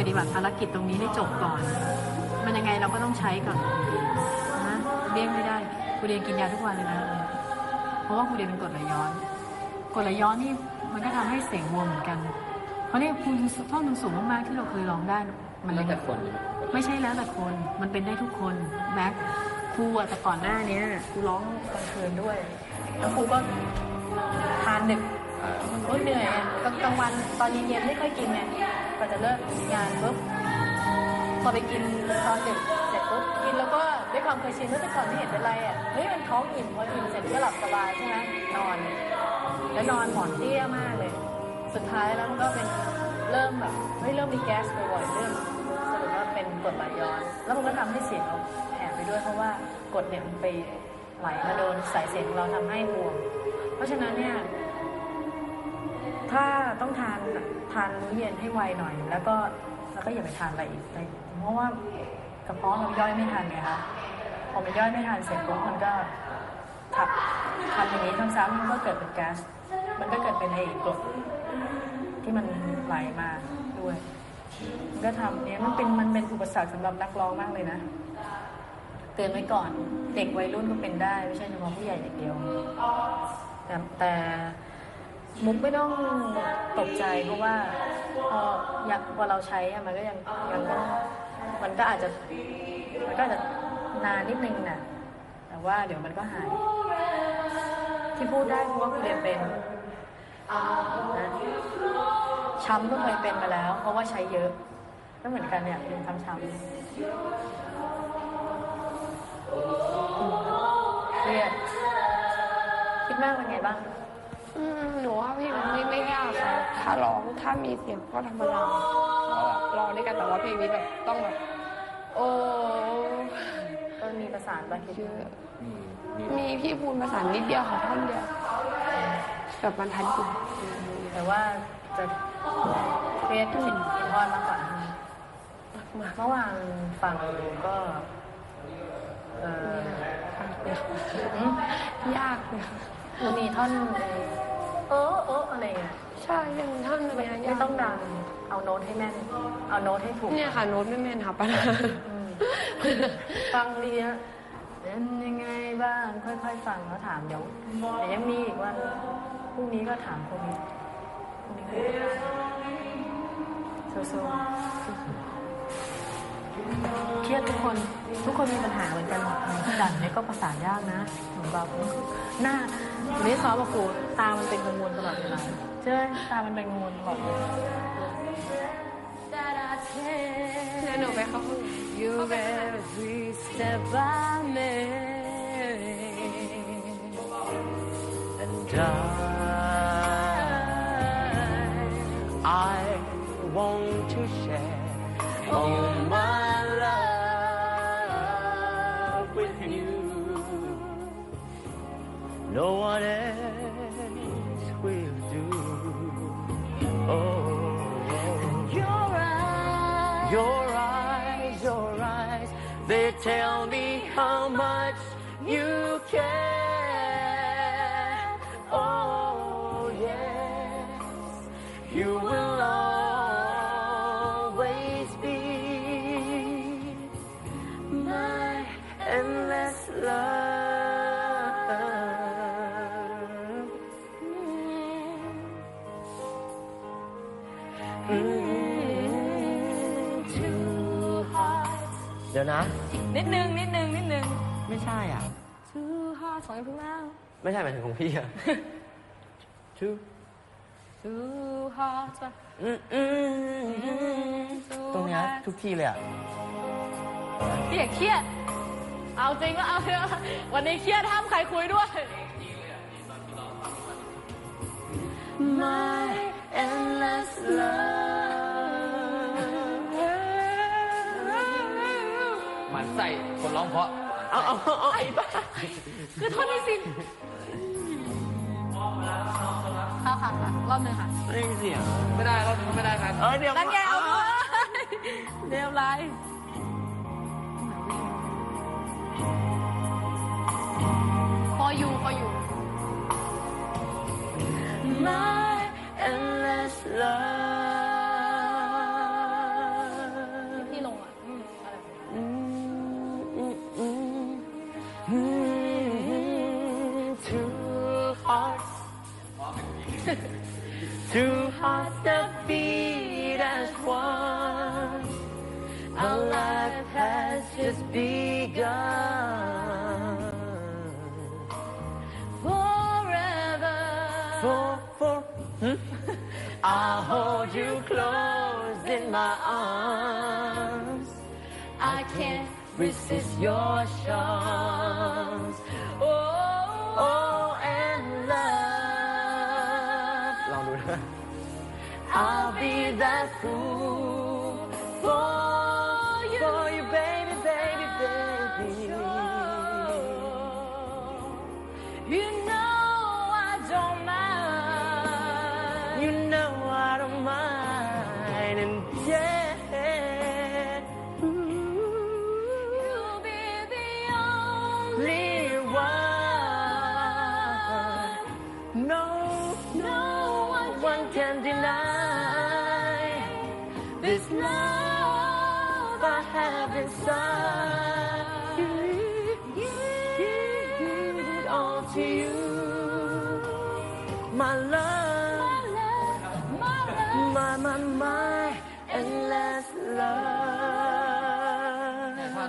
ปฏิบัติภารกิจตรงนี้ให้จบก่อน มันยังไงเราก็ต้องใช้ก่อนนะเลี่ยงไม่ได้ครูเรียนกินยาทุกวันเลยนะ เพราะว่าครูเรียนเป็นกรดไหลย้อนกรดไหลย้อนนี่มันก็ทำให้เสียงวมเหมือนกัน เพราะนี่คุณท่อนมันสูงมากๆที่เราเคยลองได้มันแล้วแต่คน ไม่ใช่แล้วแต่คน มันเป็นได้ทุกคนแม็กครูอะแต่ก่อนหน้านี้ครูร้องกลางคืนด้วยแล้วครูก็ทานดึกอ่า โอ้ยเหนื่อยอะกลางกลางวันตอนเย็นๆไม่ค่อยกินไงกว่าจะเลิกงานปุ๊บพอไปกินตอนเดึกเสร็จปุ๊บกินแล้วก็ด้วยความเคยชินเมื่อแต่ก่อนไม่เห็นเป็นไรอะเฮ้ยมันท้องอิ่มพออิ่มเสร็จก็หลับสบายใช่ไหมนอน แล้วนอนหมอนเตี้ยมากเลย สุดท้ายแล้วมันก็เป็นเริ่มแบบเฮ้ยเริ่มมีแก๊สบ่อยๆเริ่มสรุปว่าเป็นกรดไหลย้อน แล้วมันก็ทำให้เสียงเราแหบไปด้วยเพราะว่ากรดเนี่ยมันไปไหลมาโดนสายเสียงเราทำให้บวมเพราะฉะนั้นเนี่ย ต้องทานทานมื้อเย็นให้ไวหน่อย แล้วก็แล้วก็อย่าไปทานอะไรอีกไปเพราะว่ากระเพาะเราย่อยไม่ทันไงคะพอมันย่อยไม่ทันเสร็จปุ๊บมันก็ทับทำอย่างนี้ซ้ำๆมันก็เกิดเป็นแก๊สมันก็เกิดเป็นไอ้กรดที่มันไหลมาด้วยมันก็ทำเนี่ยมันเป็นมันเป็นอุปสรรคสำหรับนักร้องมากเลยนะเตือนไว้ก่อนเด็กวัยรุ่นก็เป็นได้ ไม่ใช่เฉพาะผู้ใหญ่อย่างเดียวแต่แต่ มุกไม่ต้องตกใจเพราะว่าพออยากพอเราใช้อะมันก็ยังยังต้องมันก็อาจจะมันก็อาจจะนานนิดนึงนะแต่ว่าเดี๋ยวมันก็หาย ที่พูดได้เพราะว่าคุณเรียนเป็นนะช้ำก็เคยเป็นมาแล้ว เพราะว่าใช้เยอะก็เหมือนกันเนี่ยเป็นช้ำช้ำเครียดคิดมากเป็นไงบ้าง อืมหนูว่าเพลงมันไม่ไม่ยากค่ะถ้าร้องถ้ามีเสียงก็ธรรมดาก็แบบร้องด้วยกันแต่ว่าเพลงนี้แบบต้องแบบโอ้ก็มีประสานบางทีเยอะมีมีมีพี่พูนประสานนิดเดียวค่ะท่อนเดียวแบบมันทันจริงแต่ว่าจะเครียดผิดผิดทอดมากกว่ามากเมื่อวานฟังก็เออๆอืมยากเลยค่ะ มันมีท่อนเออเอออะไรเงี้ยใช่ยังท่อนไม่เนี้ยไม่ต้องดัง เอาโน้ตให้แม่น เอาโน้ตให้ถูก เนี่ยค่ะโน้ตไม่แม่นค่ะปัญหาอืมฟังดีนะเป็นยังไงบ้างค่อยๆฟังแล้วถามเดี๋ยวเดี๋ยวยังมีอีกวันพรุ่งนี้ก็ถามคนนี้พรุ่งนี้ก็สู้ๆ เครียดทุกคน ทุกคนมีปัญหาเหมือนกันดันเนี่ยก็ประสานยากนะหมือนแบบหน้าวันนี้ซ้อมกับครูตามันเป็นกังวลตลอดเวลาใช่ไหมตามันเป็นกังวลตลอดเวลาเดี๋ยวหนูไปเข้าห้องน้ำ You every step I make And I, I want to share all my No one else ดี๋ยวนะ นิดนึงนิดนึงนิดนึงไม่ใช่อะ Two hearts ของไอ้พึ่งแล้วไม่ใช่หมายถึงของพี่อะ two Two hearts ป่ะอืมอืมอืมตรงเนี้ยทุกที่เลยอะพี่อย่าเครียด เอาจริงก็เอาเถอะวันนี้เครียดห้ามใครคุยด้วย My endless love คนร้องเพราะเอาเอาเอาไอ้บ้าคือโทษที่สิค่ะค่ะค่ะรอบหนึ่งค่ะไม่มีเสียงไม่ได้รอบนึงไม่ได้ครับเออเดี๋ยวนั่นไงเอาเรียบร้อยพออยู่พออยู่ My endless love arms. I can't resist your charms. Oh, oh and love. I'll be that fool.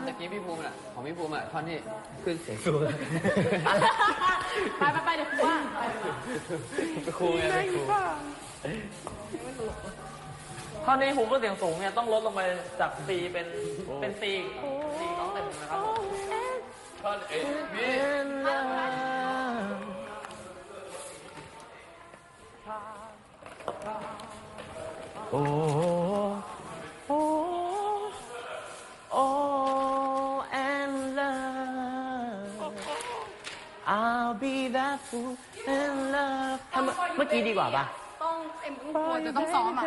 ตะกี้พี่ภูมิอะของพี่ภูมิอะท่อนที่ขึ้นเสียงสูงไปไปไปเดี๋ยวกูว่าไปครูไงไปครู ท่อนนี้หูก็เสียงสูงเนี่ยต้องลดลงไปจาก C เป็นเป็น C ซีต้องเต็มนะครับผมท่อนเอ้ยพี่ And love. Oh, oh, oh, and love. I'll be that fool and love ทำเมื่อกี้ดีกว่าปะ วจะต้องซ้อมอะ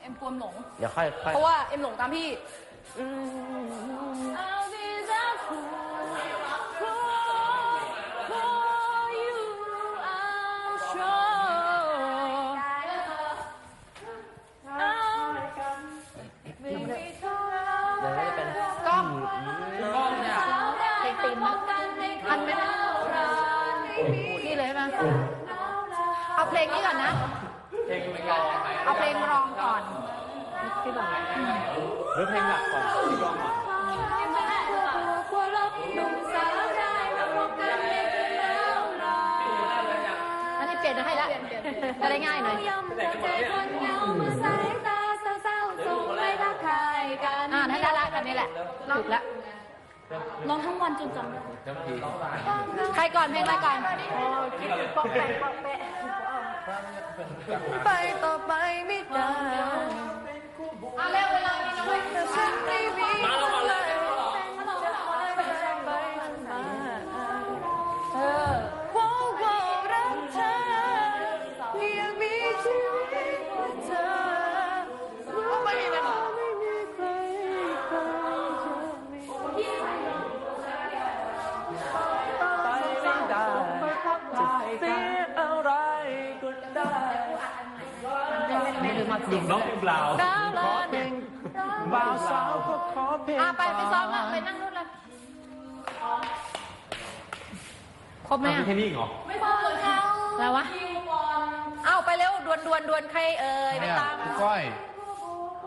เอ็มกลัวหลง เดี๋ยวค่อยค่อยเพราะว่าเอ็มหลงตามพี่อืม I'll be the fool for, for you, I'm sure. Baby, เดี๋ยวก็จะเป็นกล้องกล้องเนี่ยเพลงตีนนะทันไหมนะนี่เลยใช่ไหมเอาเพลงนี้ก่อนนะ รยังไงเอาเพลงรองก่อนพี่บอกหรือเพลงหลักก่อนพี่ร้องก่อนกลัวรับหนุ่มสาวได้มาพบกันในคืนแล้วรออันนี้เปลี่ยนให้ละจะได้ง่ายหน่อยอ่านั่นได้ละกันนี้แหละถูกละร้องทั้งวันจนจำได้เริ่มทีใครก่อนเพลงอะไรก่อน ไปต่อไปไม่ได้เอาเร็วเวลามีน้อยแต่ฉันไม่มี ไม่ลืมมาสิงน้องเปล่าดาวละหนึ่งบ่าวสาวก็ขอเพลงอะไปไปซ้อมอะไปนั่งนู่นเลยครบไหมอะ แค่นี้เหรออะไรวะ เอาไปเร็วดวนดวนดวนใครเอ่ยไปตามพี่ก้อย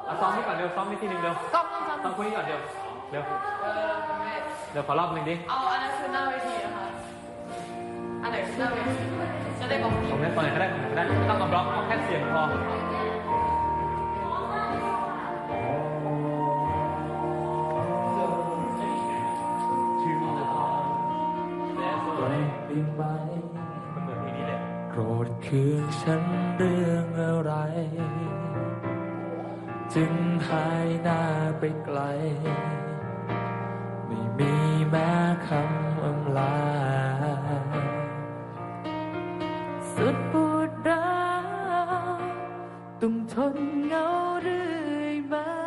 เอาซ้อมนี่ก่อนเร็วซ้อมนี่ทีหนึงเร็วกล้องต้องซ้อมซ้อมคุยก่อนเร็วเร็วเดี๋ยวขอรอบหนึ่งดิเอาอันนั้นคือหน้าเวทีนะคะอันไหนคือหน้าเวทีจะได้บอกตรงนี้ตอนไหนก็ได้ตรงไหนก็ได้ไม่ต้องมาบล็อกเอาแค่เสียงพอ รธเคืองฉันเรื่องอะไร จึงหายหน้าไปไกล ไม่มีแม้คำอำลา สุดปวดร้าวต้องทนเหงาเรื่อยมา